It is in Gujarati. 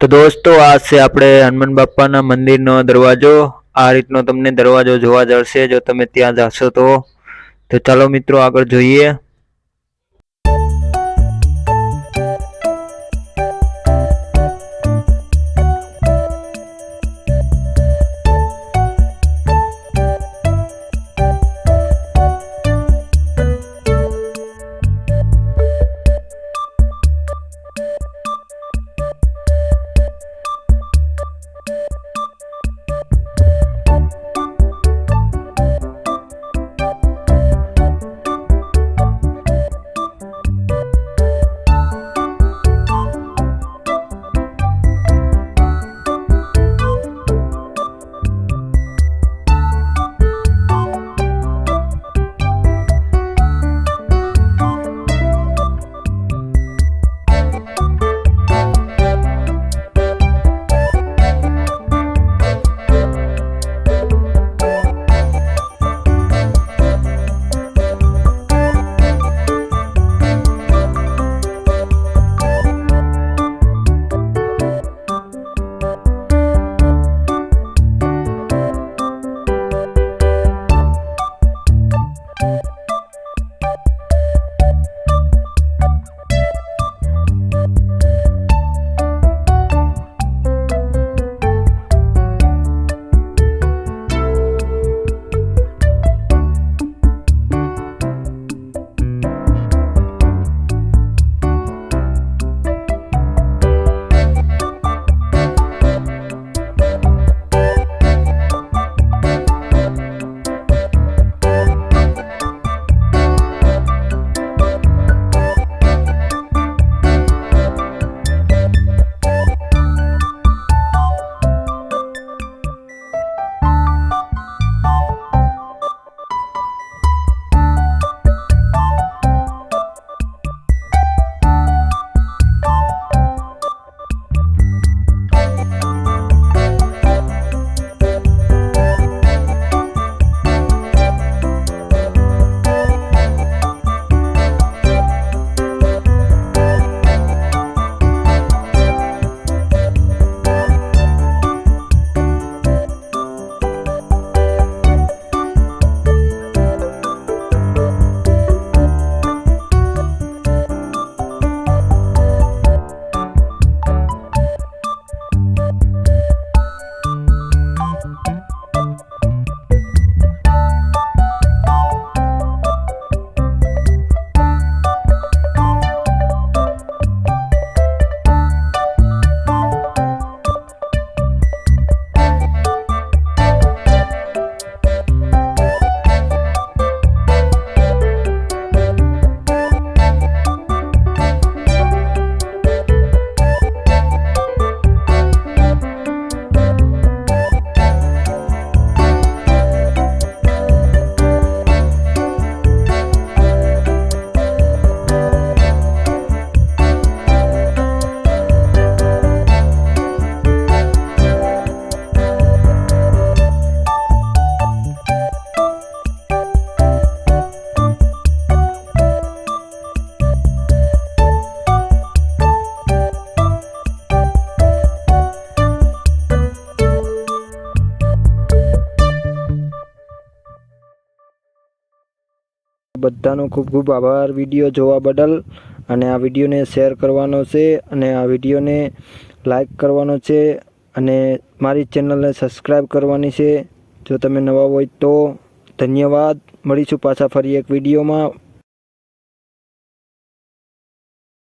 તો દોસ્તો, આ છે આપણે હનુમાન બાપાના મંદિરનો દરવાજો. આ રીતનો તમને દરવાજો જોવા જશે જો તમે ત્યાં જશો તો. તો ચાલો મિત્રો આગળ જોઈએ. બધાનો ખૂબ ખૂબ આભાર વીડિયો જોવા બદલ. અને આ વિડીયોને શેર કરવાનો છે અને આ વિડીયોને લાઈક કરવાનો છે અને મારી ચેનલને સબસ્ક્રાઈબ કરવાની છે. જો તમે નવા હોય તો ધન્યવાદ. મળીશું પાછા ફરી એક વિડીયોમાં.